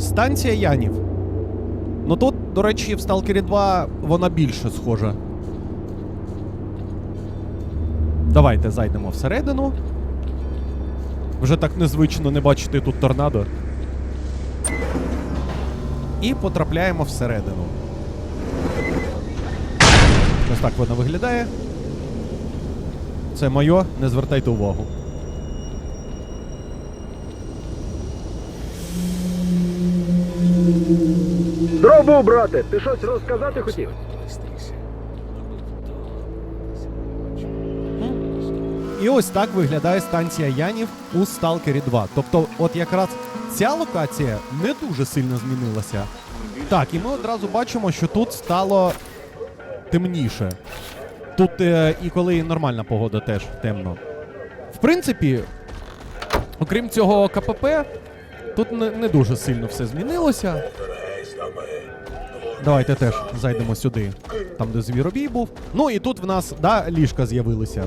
Станція Янів. Ну тут, до речі, в Сталкері 2 вона більше схожа. Давайте зайдемо всередину. Вже так незвично не бачити тут торнадо. І потрапляємо всередину. Ось так вона виглядає. Це моє, не звертайте увагу. Здорово, брате! Ти щось розказати хотів? І ось так виглядає станція Янів у Сталкері 2. Тобто, от якраз ця локація не дуже сильно змінилася. Так, і ми одразу бачимо, що тут стало темніше. Тут е, і коли нормальна погода теж темно. В принципі, окрім цього КПП, тут не, не дуже сильно все змінилося. Давайте теж зайдемо сюди, там де звіробій був. Ну і тут в нас да, ліжка з'явилися.